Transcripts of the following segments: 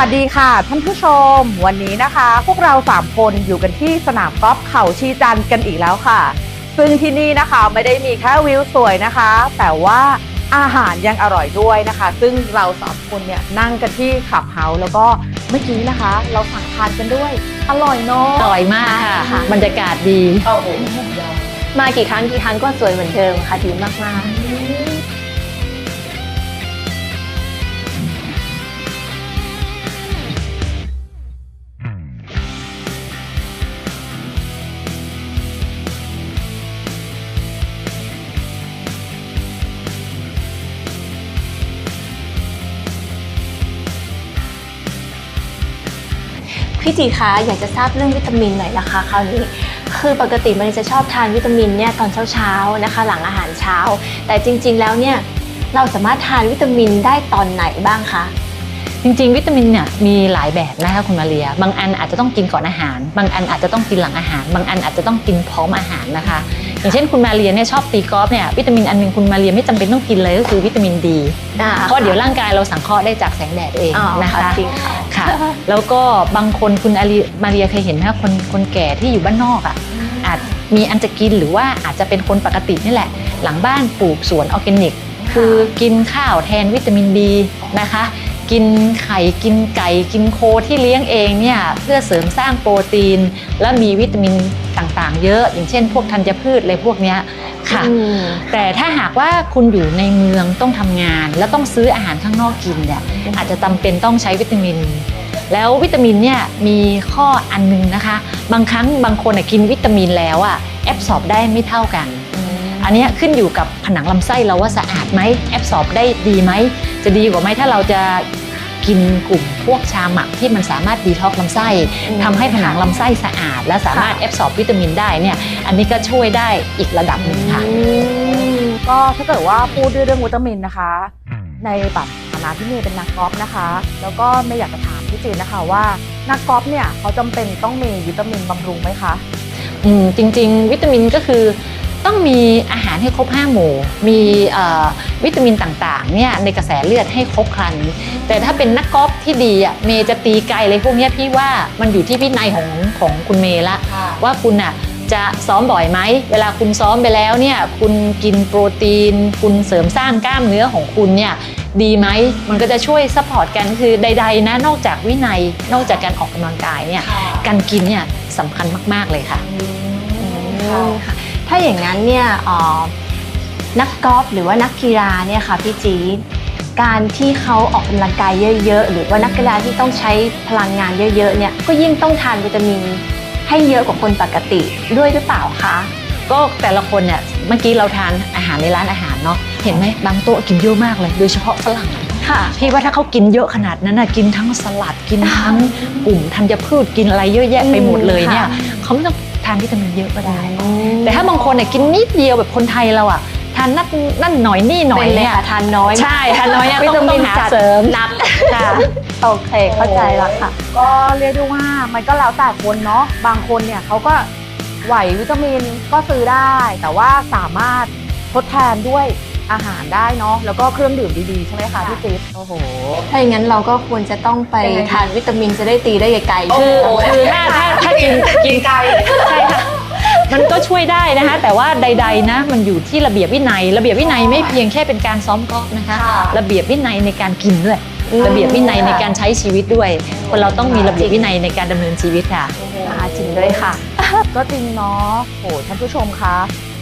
สวัสดีค่ะท่านผู้ชม วันนี้นะคะ พวกเรา 3 คนอยู่กันที่สนามกอล์ฟเขาชีจันทร์กันอีกแล้วค่ะ ซึ่งที่นี่นะคะไม่ได้มีแค่วิวสวยนะคะ แต่ว่าอาหารยังอร่อยด้วยนะคะ ซึ่งเราสามคนเนี่ยนั่งกันที่ขับเฮาส์แล้วก็เมื่อกี้นะคะ เราสั่งทานกันด้วย อร่อยเนาะอร่อยมากค่ะค่ะบรรยากาศดีโอ้โหมากี่ครั้งกี่ครั้งก็สวยเหมือนเดิมค่ะดีมากๆ พี่จีคะอยากจะทราบเรื่องวิตามินหน่อยนะคะคราวนี้ คือปกติมันจะชอบทานวิตามินเนี่ยตอนเช้าๆนะคะ หลังอาหารเช้า แต่จริง ๆ แล้วเนี่ยเราสามารถทานวิตามินได้ตอนไหนบ้างคะจริงๆ วิตามินเนี่ยมีหลายแบบนะคะคุณมาเรีย บางอันอาจจะต้องกินก่อนอาหาร บางอันอาจจะต้องกินหลังอาหาร บางอันอาจจะต้องกินพร้อมอาหารนะคะ อย่างเช่นคุณมาเรียเนี่ยชอบตีกอล์ฟเนี่ยวิตามินอันหนึงคุณมาเรียไม่จำเป็นต้องกินเลยก็คือวิตามินดีเพราะเดี๋ยวร่างกายเราสังเคราะห์ได้จากแสงแดดเองอ๋อนะคะจริงค่ะค่ะแล้วก็บางคนคุณอารีมาเรียเคยเห็นไหมคะคนคนแก่ที่อยู่บ้านนอกอะอาจมีอันจะกินหรือว่าอาจจะเป็นคนปกตินี่แหละ หลังบ้านปลูกสวนออร์แกนิก คือกินข้าวแทนวิตามินดีนะคะ กินไข่กินไก่กินโคที่เลี้ยงเองเนี่ยเพื่อเสริมสร้างโปรตีน และมีวิตามินต่างๆ เยอะ อย่างเช่น พวกธัญพืชอะไรพวกเนี้ยค่ะอืมแต่ถ้าหากว่าคุณอยู่ในเมืองต้องทำงาน แล้วต้องซื้ออาหารข้างนอกกินเนี่ยอาจจะจำเป็นต้องใช้วิตามิน แล้ววิตามินเนี่ยมีข้ออันหนึงนะคะ บางครั้งบางคนน่ะกินวิตามินแล้วอะแอบสอบได้ไม่เท่ากัน อันเนี้ยขึ้นอยู่กับผนังลำไส้เราว่าสะอาดไหมแอบสอบได้ดีไหมจะดีกว่าไหมถ้าเราจะ กินกลุ่มพวกชาหมักที่มันสามารถดีท็อกซ์ลำไส้อืมทำให้ผนังลำไส้สะอาด และสามารถแอบสอบวิตามินได้เนี่ยอันนี้ก็ช่วยได้อีกระดับหนึ่งค่ะอืมก็ถ้าเกิดว่าพูดด้วยเรื่องวิตามินนะคะ ในแบบฐานะที่เมย์เป็นนักกอล์ฟนะคะ แล้วก็ไม่อยากจะถามพี่จีนนะคะว่านักกอล์ฟเนี่ยเขาจำเป็นต้องมีวิตามินบำรุงไหมคะอืมจริง ๆ วิตามินก็คือ ต้องมีอาหารให้ครบ 5 หมู่ มีเอ่อวิตามินต่างๆเนี่ยในกระแสเลือดให้ครบครัน แต่ถ้าเป็นนักกอล์ฟที่ดีอะเมย์จะตีไกลอะไรพวกเนี้ยพี่ว่ามันอยู่ที่วินัยของของคุณเมย์ละ ว่าคุณอะจะซ้อมบ่อยไหม เวลาคุณซ้อมไปแล้วเนี่ยคุณกินโปรตีน คุณเสริมสร้างกล้ามเนื้อของคุณเนี่ยดีไหม มันก็จะช่วยซัพพอร์ตกันคือใดๆนะนอกจากวินัยนอกจากการออกกำลังกายเนี่ยการกินเนี่ยสำคัญมาก ๆเลยค่ะค่ะ ถ้าอย่างนั้นเนี่ยเอ่อนักกอล์ฟหรือว่านักกีฬาเนี่ยค่ะพี่จี๊ดการที่เขาออกกำลังกายเยอะ ๆ หรือว่านักกีฬาที่ต้องใช้พลังงานเยอะๆเนี่ยก็ยิ่งต้องทานวิตามินให้เยอะกว่าคนปกติด้วยหรือเปล่าคะก็แต่ละคนเนี่ยเมื่อกี้เราทานอาหารในร้านอาหารเนาะเห็นไหมบางโต๊ะกินเยอะมากเลย โดยเฉพาะฝรั่งค่ะพี่ว่าถ้าเขากินเยอะขนาดนั้นนะกินทั้งสลัดกินทั้งกลุ่มธัญพืชกินอะไรเยอะแยะไปหมดเลยเนี่ยค่ะเขาไม่ต้องทานวิตามินเยอะก็ได้ แต่ถ้าบางคนเนี่ยกินนิดเดียวแบบคนไทยเราอะทานนั่นนั่นหน่อยนี่หน่อยเป็นเลยเนี่ยค่ะทานน้อยใช่ทานน้อยเนี่ยวิต้องตามิต้อนงหาจัดเสริมหนักค่ะโอเคเข้าใจแล้วค่ะ ก็เรียกได้ว่ามันก็แล้วแต่คนเนาะบางคนเนี่ยเขาก็ไหววิตามินก็ซื้อได้ แต่ว่าสามารถทดแทนด้วย อาหารได้เนาะแล้วก็เครื่องดื่มดีๆใช่ไหมคะพี่จิ๊บโอ้โห ถ้าอย่างนั้นเราก็ควรจะต้องไปยังไงคะทานวิตามินจะได้ตีได้ไกลๆคือคือถ้าถ้าถ้ากินกินไกลใช่ค่ะมันก็ช่วยได้นะคะ แต่ว่าใด ๆ นะ มันอยู่ที่ระเบียบวินัย ระเบียบวินัยไม่เพียงแค่เป็นการซ้อมกอล์ฟนะคะค่ะระเบียบวินัยในการกินด้วยอืมระเบียบวินัยในการใช้ชีวิตด้วย คนเราต้องมีระเบียบวินัยในการดำเนินชีวิตค่ะอ่าจริงด้วยค่ะ ก็จริงเนาะโหท่านผู้ชมคะ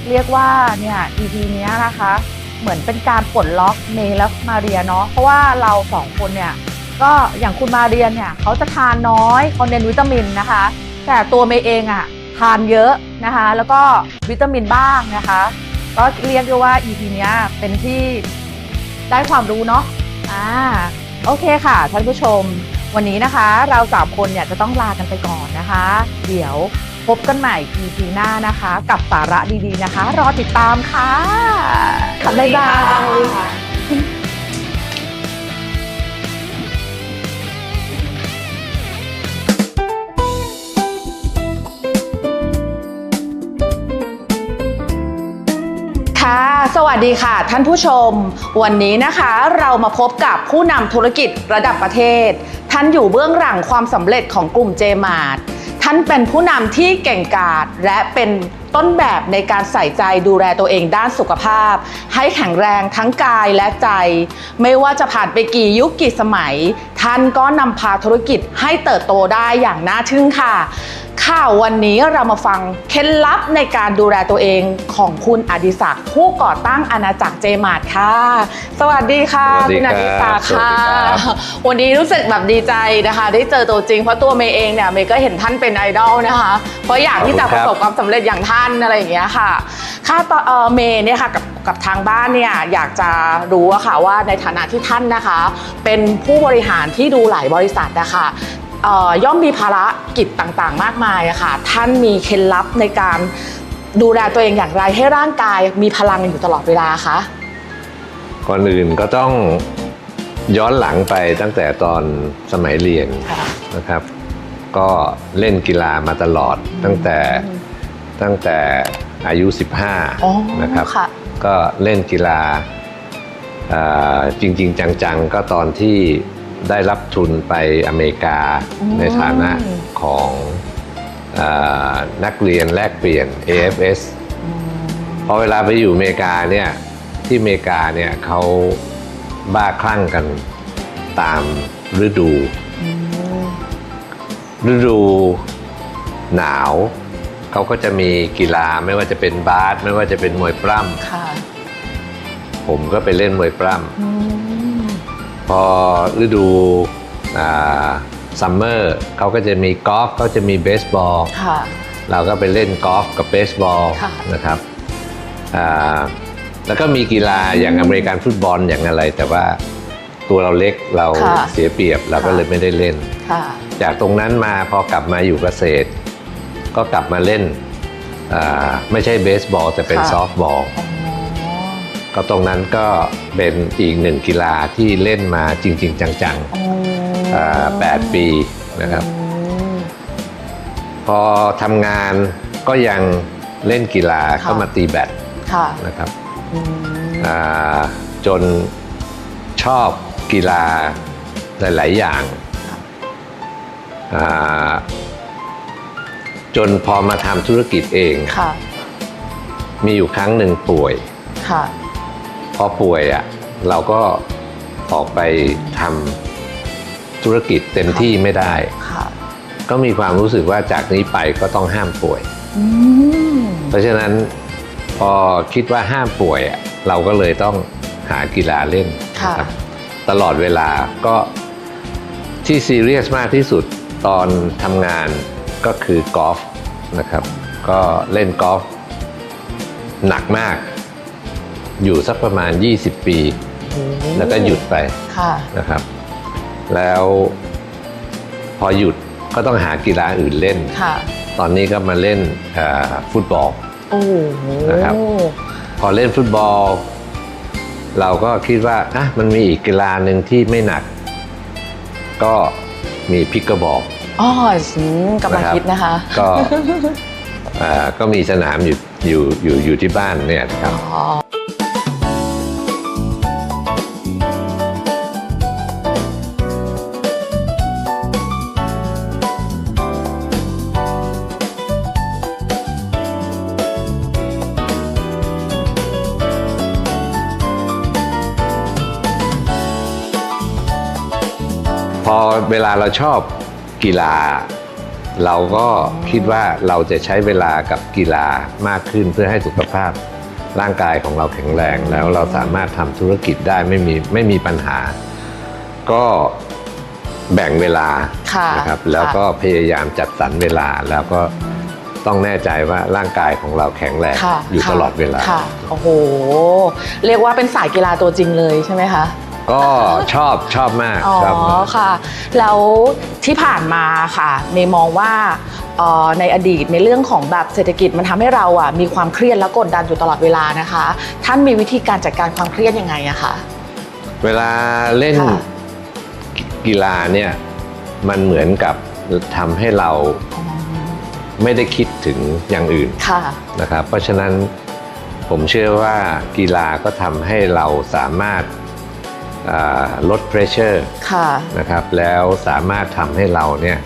เรียกว่าเนี่ย EP เนี้ยนะคะ เหมือนเป็นการปลดล็อกเมย์และมาเรียเนาะเพราะว่าเราสองคนเนี่ยก็อย่างคุณมาเรียเนี่ยเขาจะทานน้อยเขาเน้นวิตามินนะคะ แต่ตัวเมย์เองอะทานเยอะนะคะ แล้วก็วิตามินบ้างนะคะ ก็เรียกได้ว่า EP เนี้ยเป็นที่ได้ความรู้เนาะอ่าโอเคค่ะท่านผู้ชม วันนี้นะคะ เราสามคนเนี่ยจะต้องลากันไปก่อนนะคะ เดี๋ยว พบกันใหม่ EP หน้านะคะ กับสาระดีๆนะคะ รอติดตามค่ะค่ะบ๊ายบายค่ะสวัสดีค่ะ ท่านผู้ชม วันนี้นะคะเรามาพบกับผู้นำธุรกิจระดับประเทศ ท่านอยู่เบื้องหลังความสำเร็จของกลุ่มเจมาร์ ท่านเป็นผู้นำที่เก่งกาจและเป็นต้นแบบในการใส่ใจดูแลตัวเองด้านสุขภาพ ให้แข็งแรงทั้งกายและใจ ไม่ว่าจะผ่านไปกี่ยุคกี่สมัย ท่านก็นำพาธุรกิจให้เติบโตได้อย่างน่าทึ่งค่ะ ข่าววันนี้เรามาฟังเคล็ดลับในการดูแลตัวเองของคุณอดิศักดิ์ผู้ก่อตั้งอาณาจักรเจมาร์ทค่ะ สวัสดีค่ะสวัสดีคุณคอรับดิศักดิ์สวัสค่ะดีครับ วันนี้รู้สึกแบบดีใจนะคะ ได้เจอตัวจริงเพราะตัวเมย์เองเนี่ยเมย์ก็เห็นท่านเป็นไอดอลนะคะ เพราะอยากที่จะประสบความสำเร็จอย่างท่านอะไรอย่างเงี้ยค่ะ ค่ะต่อเอ่อเมย์เนี่ยค่ะกับกับทางบ้านเนี่ยอยากจะรู้อะค่ะว่าในฐานะที่ท่านนะคะ เป็นผู้บริหารที่ดูหลายบริษัทนะคะเอ่อ ย่อมมีภารกิจต่างๆ มากมายอะค่ะ ท่านมีเคล็ดลับในการดูแลตัวเองอย่างไรให้ร่างกายมีพลังอยู่ตลอดเวลาคะก่อนอื่นก็ต้องย้อนหลังไปตั้งแต่ตอนสมัยเรียนค่ะนะครับ ก็เล่นกีฬามาตลอดตั้งแต่ตั้งแต่อายุอ๋อ15 นะครับค่ะก็เล่นกีฬาเอ่อจริง ๆ จัง ๆ ก็ตอนที่ ได้รับทุนไปอเมริกาอืมในฐานะของเออนักเรียนแลกเปลี่ยน AFS พอเวลาไปอยู่อเมริกาเนี่ยที่อเมริกาเนี่ยเขาบ้าคลั่งกันตามฤดู ฤดูหนาวเขาก็จะมีกีฬาไม่ว่าจะเป็นบาสไม่ว่าจะเป็นมวยปล้ำค่ะผมก็ไปเล่นมวยปล้อืมำ พอฤดูซัมเมอร์เขาก็จะมีกอล์ฟเขาจะมีเบสบอลค่ะเราก็ไปเล่นกอล์ฟกับเบสบอลค่ะนะครับอ่าแล้วก็มีกีฬาอย่างอเมริกันฟุตบอลอย่างอะไร แต่ว่าตัวเราเล็กเราค่ะเสียเปรียบเราก็ค่ะเลยไม่ได้เล่นค่ะจากตรงนั้นมาพอกลับมาอยู่เกษตร ก็กลับมาเล่นอ่าไม่ใช่เบสบอลแต่เป็นค่ะซอฟต์บอลอ๋อ ก็ตรงนั้นก็เป็นอีกหนึ่งกีฬาที่เล่นมาจริง ๆ จังอ๋อๆอ่าแปดปีนะครับอืมพอทำงานก็ยังเล่นกีฬาค่ะเข้ามาตีแบดค่ะนะครับอืมอ่าจนชอบกีฬาหลาย ๆ อย่างอ่าจนพอมาทำธุรกิจเองค่ะมีอยู่ครั้งหนึ่งป่วยค่ะ พอป่วยอะเราก็ออกไปทำธุรกิจเต็มที่ไม่ได้ค่ะก็มีความรู้สึกว่าจากนี้ไปก็ต้องห้ามป่วยอืมเพราะฉะนั้นพอคิดว่าห้ามป่วยอะเราก็เลยต้องหากีฬาเล่นค่ะนะครับตลอดเวลาก็ที่ซีเรียสมากที่สุดตอนทำงานก็คือกอล์ฟนะครับ ก็เล่นกอล์ฟหนักมาก อยู่สักประมาณ 20 ปีโอ้แล้วก็หยุดไปค่ะนะครับ แล้วพอหยุดก็ต้องหากีฬาอื่นเล่น ค่ะ ตอนนี้ก็มาเล่นเอ่อฟุตบอลโอ้โหนะครับ พอเล่นฟุตบอล เราก็คิดว่าอะมันมีอีกกีฬาหนึ่งที่ไม่หนัก ก็มีพิกเกอร์บอลอ๋ออืมกำลังนะครับคิดนะคะ ก็เอ่อก็มีสนามอยู่อยู่อยู่อยู่ที่บ้านเนี่ยนะครับ เวลาเราชอบกีฬา เราก็คิดว่าเราจะใช้เวลากับกีฬามากขึ้นเพื่อให้สุขภาพร่างกายของเราแข็งแรงแล้วเราสามารถทำธุรกิจได้ไม่มีไม่มีปัญหา ก็แบ่งเวลาค่ะนะครับแล้วก็พยายามจัดสรรเวลาแล้วก็ต้องแน่ใจว่าร่างกายของเราแข็งแรงค่ะอยู่ค่ะตลอดเวลาค่ะโอ้โห เรียกว่าเป็นสายกีฬาตัวจริงเลยใช่ไหมคะ ก็ชอบชอบมากอ๋อชอบมาก ค่ะ แล้วที่ผ่านมาค่ะเมย์มองว่าเอ่อในอดีตในเรื่องของแบบเศรษฐกิจมันทำให้เราอะมีความเครียดและกดดันอยู่ตลอดเวลานะคะ ท่านมีวิธีการจัดการความเครียดยังไงอะคะ เวลาเล่นค่ะกีฬาเนี่ยมันเหมือนกับทำให้เราไม่ได้คิดถึงอย่างอื่นค่ะ นะครับ เพราะฉะนั้นผมเชื่อว่ากีฬาก็ทำให้เราสามารถอ่า ลดเพรสเชอร์ค่ะนะครับแล้วสามารถทำให้เราเนี่ย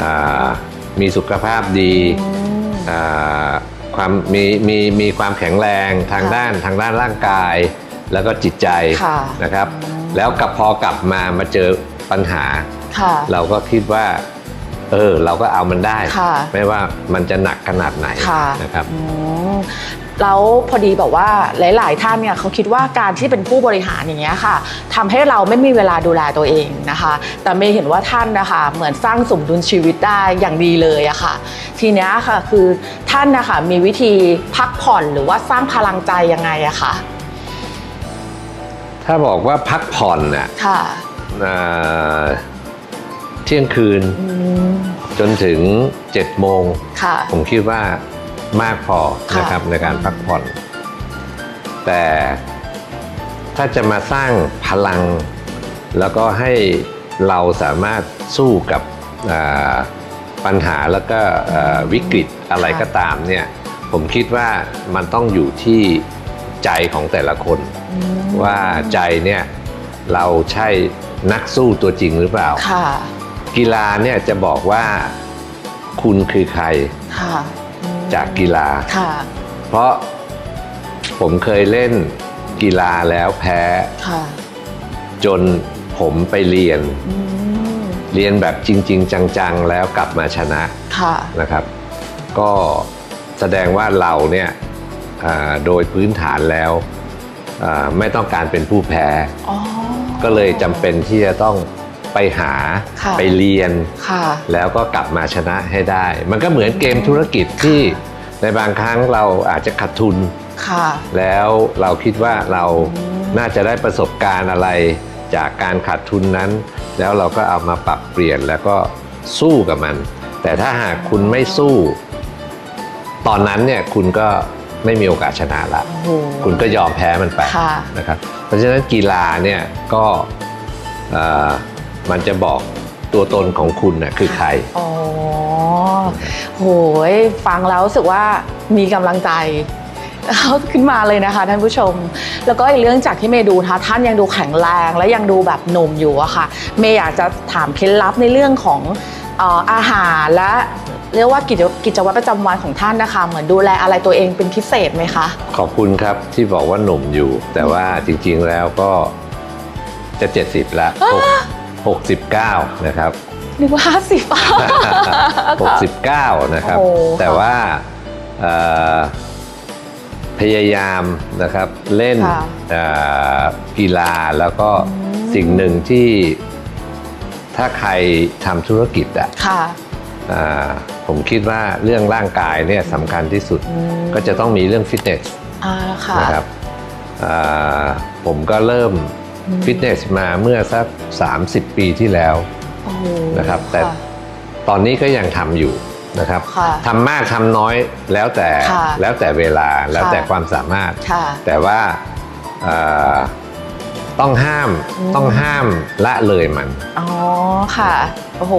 อ่ามีสุขภาพดีอ่าความมีมีมีความแข็งแรงทางค่ะด้านทางด้านร่างกาย แล้วก็จิตใจค่ะนะครับ แล้วกับพอกลับมามาเจอปัญหาค่ะเราก็คิดว่าเออเราก็เอามันได้ค่ะไม่ว่ามันจะหนักขนาดไหนค่ะนะครับอืม แล้วพอดีแบบว่าหลาย ๆ ท่านเนี่ยเขาคิดว่าการที่เป็นผู้บริหารอย่างเงี้ยค่ะทำให้เราไม่มีเวลาดูแลตัวเองนะคะ แต่เมย์เห็นว่าท่านนะคะเหมือนสร้างสมดุลชีวิตได้อย่างดีเลยอะค่ะ ทีเนี้ยค่ะคือท่านนะคะมีวิธีพักผ่อนหรือว่าสร้างพลังใจยังไงอะค่ะ ถ้าบอกว่าพักผ่อนน่ะค่ะอ่าเที่ยงคืนอืมจนถึง7โมงค่ะผมคิดว่า มากพอค่ะนะครับในการพักผ่อน แต่ถ้าจะมาสร้างพลัง แล้วก็ให้เราสามารถสู้กับอ่าปัญหาแล้วก็อ่าวิกฤตอะไรก็ตามเนี่ยผมคิดว่ามันต้องอยู่ที่ใจของแต่ละคนอืมว่าใจเนี่ยเราใช่นักสู้ตัวจริงหรือเปล่าค่ะกีฬาเนี่ยจะบอกว่าคุณคือใครค่ะอืม จากกีฬา ค่ะ เพราะผมเคยเล่นกีฬาแล้วแพ้ ค่ะ จนผมไปเรียน อืม เรียนแบบจริง ๆ จัง ๆ แล้วกลับมาชนะค่ะ นะครับ ก็แสดงว่าเราเนี่ยอ่าโดยพื้นฐานแล้วอ่าไม่ต้องการเป็นผู้แพ้ อ๋อก็เลยจำเป็นที่จะต้อง ไปหาค่ะไปเรียนค่ะแล้วก็กลับมาชนะให้ได้ มันก็เหมือนเกมธุรกิจที่ในบางครั้งเราอาจจะขาดทุนค่ะแล้วเราคิดว่าเราอืมน่าจะได้ประสบการณ์อะไรจากการขาดทุนนั้น แล้วเราก็เอามาปรับเปลี่ยนแล้วก็สู้กับมัน แต่ถ้าหากคุณไม่สู้ ตอนนั้นเนี่ยคุณก็ไม่มีโอกาสชนะละโอ้โหคุณก็ยอมแพ้มันไปค่ะนะครับ เพราะฉะนั้นกีฬาเนี่ยก็เอ่อ มันจะบอกตัวตนของคุณน่ะคือใคร อ๋อ โหย ฟังแล้วรู้สึกว่ามีกำลังใจขึ้นมาเลยนะคะท่านผู้ชม แล้วก็อีกเรื่องจากที่เมย์ดูนะคะท่านยังดูแข็งแรงและยังดูแบบหนุ่มอยู่อะค่ะ เมย์อยากจะถามเคล็ดลับในเรื่องของเอ่ออาหารและเรียกว่ากิจกิจวัตรประจำวันของท่านนะคะ เหมือนดูแลอะไรตัวเองเป็นพิเศษไหมคะ ขอบคุณครับที่บอกว่าหนุ่มอยู่ แต่ว่าจริงๆแล้วก็จะ 70 แล้ว หกสิบเก้านะครับ นึกว่าห้าสิบ69 นะครับ โอ้ค่ะ แต่ว่าเอ่อพยายามนะครับเล่นค่ะเอ่อกีฬาแล้วก็อืม สิ่งหนึ่งที่ถ้าใครทำธุรกิจอะค่ะอ่าผมคิดว่าเรื่องร่างกายเนี่ยสำคัญที่สุด อืมก็จะต้องมีเรื่องฟิตเนส อ่าค่ะ นะครับอ่าผมก็เริ่มอืม ฟิตเนสมาเมื่อสัก 30 ปีที่แล้วโอ้โหนะครับ แต่ค่ะตอนนี้ก็ยังทำอยู่นะครับค่ะทำมากทำน้อยแล้วแต่ค่ะแล้วแต่เวลาแล้วแต่ค่ะความสามารถค่ะแต่ว่าเอ่อต้องห้ามอืมต้องห้ามละเลยมัน อ๋อค่ะโอ้โห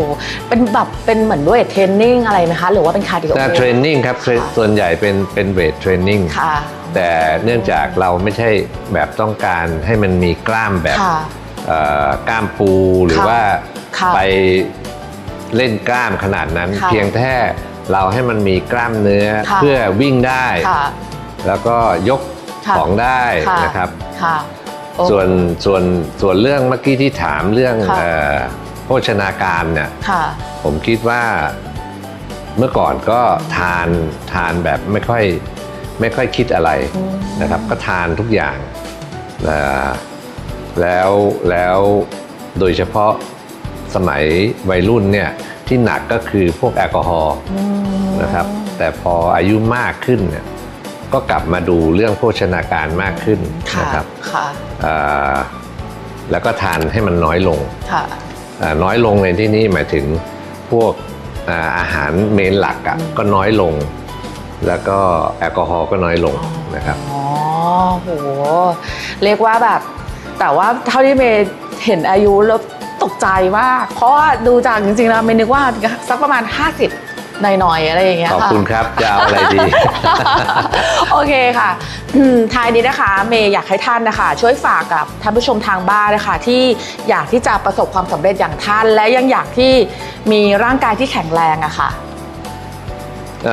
เป็นแบบเป็นเหมือนด้วยเทรนนิ่งอะไรไหมคะ หรือว่าเป็นคาร์ดิโอแต่เทรนนิ่งครับค่ะส่วนใหญ่เป็นเป็นเวทเทรนนิ่งค่ะ แต่เนื่องจากเราไม่ใช่แบบต้องการให้มันมีกล้ามแบบค่ะเอ่อกล้ามปูหรือค่ะว่าค่ะไปเล่นกล้ามขนาดนั้น ค่ะเพียงแค่เราให้มันมีกล้ามเนื้อค่ะ เพื่อวิ่งได้ ค่ะ แล้วก็ยกค่ะของได้ค่ะ นะครับ ค่ะโอ้ ส่วนส่วนส่วนเรื่องเมื่อกี้ที่ถามเรื่องค่ะ เอ่อโภชนาการเนี่ยค่ะ ผมคิดว่าเมื่อก่อนก็ทานทานแบบไม่ค่อย ไม่ค่อยคิดอะไรอืมนะครับ ก็ทานทุกอย่างเอ่อแล้วแล้วโดยเฉพาะสมัยวัยรุ่นเนี่ยที่หนักก็คือพวกแอลกอฮอล์อืมนะครับ แต่พออายุมากขึ้นเนี่ยก็กลับมาดูเรื่องโภชนาการมากขึ้นค่ะนะครับค่ะเอ่อแล้วก็ทานให้มันน้อยลงค่ะเอ่อน้อยลงในที่นี้หมายถึงพวกอ่าอาหารเมนหลักอะอืมก็น้อยลง แล้วก็แอลกอฮอล์ก็น้อยลงนะครับอ๋อโหเรียกว่าแบบ แต่ว่าเท่าที่เมย์เห็นอายุแล้วตกใจมาก เพราะว่าดูจากจริงๆแล้วเมย์นึกว่าสักประมาณ 50หน่อยๆอะไรอย่างเงี้ยขอบค่ะคุณครับ จะเอาอะไรดี โอเคค่ะอืมท้ายนี้นะคะ เมย์อยากให้ท่านนะคะ ช่วยฝากกับท่านผู้ชมทางบ้านนะคะ ที่อยากที่จะประสบความสำเร็จอย่างท่าน และยังอยากที่มีร่างกายที่แข็งแรงอะค่ะเ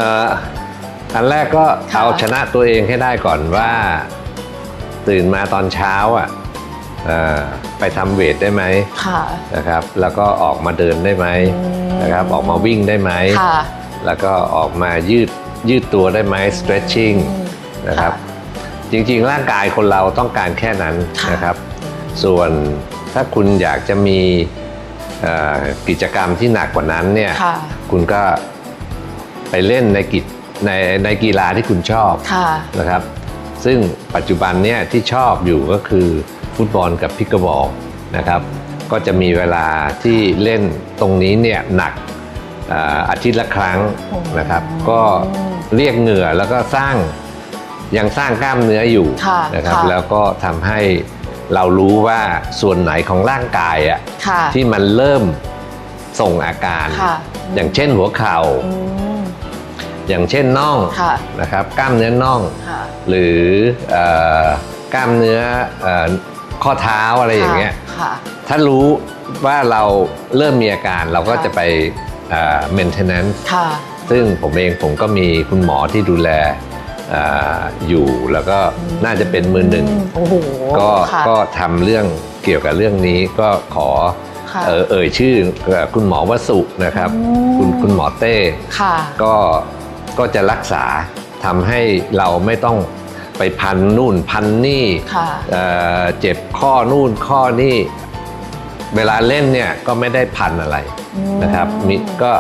อ่ออันแรกก็ค่ะ เอาชนะตัวเองให้ได้ก่อนว่า ตื่นมาตอนเช้าอะเอ่อไปทำเวทได้ไหมค่ะ นะครับ แล้วก็ออกมาเดินได้ไหมอืม นะครับออกมาวิ่งได้ไหม ค่ะ แล้วก็ออกมายืดยืดตัวได้ไหม stretching อืมนะครับ จริงๆ ร่างกายคนเราต้องการแค่นั้นค่ะนะครับ ส่วนถ้าคุณอยากจะมีเอ่อกิจกรรมที่หนักกว่านั้นเนี่ย ค่ะ คุณก็ไปเล่นในกิจ ในในกีฬาที่คุณชอบค่ะนะครับ ซึ่งปัจจุบันเนี่ยที่ชอบอยู่ก็คือฟุตบอลกับพิกเกอร์บอลนะครับ ก็จะมีเวลาที่เล่นตรงนี้เนี่ยหนักอ่าอาทิตย์ละครั้งนะครับ ก็เรียกเหงื่อแล้วก็สร้างยังสร้างกล้ามเนื้ออยู่ค่ะนะครับค่ะแล้วก็ทำให้เรารู้ว่าส่วนไหนของร่างกายอะค่ะที่มันเริ่มส่งอาการค่ะอย่างเช่นหัวเข่า อืมอย่างเช่นน่องค่ะนะครับกล้ามเนื้อน่อง ค่ะ หรือเอ่อกล้ามเนื้อเอ่อข้อเท้าอะไรอย่างเงี้ยค่ะ ถ้ารู้ว่าเราเริ่มมีอาการเราก็ค่ะจะไปเอ่อ maintenance ค่ะ ซึ่งผมเองผมก็มีคุณหมอที่ดูแลเอ่ออยู่แล้วก็น่าจะเป็นมือหนึ่งโอ้โหก็ค่ะก็ทำเรื่องเกี่ยวกับเรื่องนี้ก็ขอค่ะเอ่อเอ่ยชื่อเอ่อคุณหมอวสุนะครับอืมคุณคุณหมอเต้ค่ะก็ ก็จะรักษาทำให้เราไม่ต้องไปพันนู่นพันนี่ค่ะเอ่อเจ็บข้อนู่นข้อนี่เวลาเล่นเนี่ยก็ไม่ได้พันอะไรอืม นะครับมิก็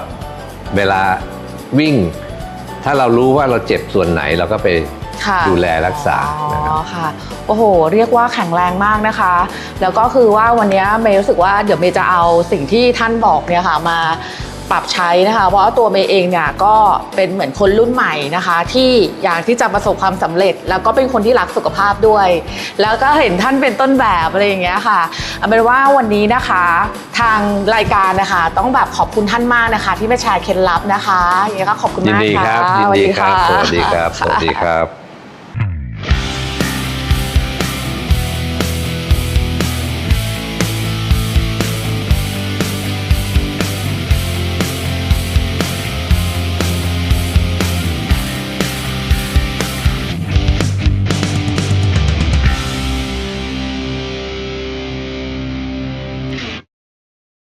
เวลาวิ่ง ถ้าเรารู้ว่าเราเจ็บส่วนไหนเราก็ไปค่ะ ดูแลรักษานะครับ อ๋อค่ะ โอ้โห เรียกว่าแข็งแรงมากนะคะ แล้วก็คือว่าวันนี้เมย์รู้สึกว่าเดี๋ยวเมย์จะเอาสิ่งที่ท่านบอกเนี่ยค่ะมา ปรับใช้นะคะ เพราะว่าตัวเมย์เองเนี่ยก็เป็นเหมือนคนรุ่นใหม่นะคะ ที่อยากที่จะประสบความสำเร็จ แล้วก็เป็นคนที่รักสุขภาพด้วย แล้วก็เห็นท่านเป็นต้นแบบอะไรอย่างเงี้ยค่ะเอาเป็นว่าวันนี้นะคะ ทางรายการนะคะ ต้องแบบขอบคุณท่านมากนะคะ ที่มาแชร์เคล็ดลับนะคะอย่างเงี้ยก็ขอบคุณยินมากดีค่ะครับยินดีครับสวัสดีครับะสวัสดีครับ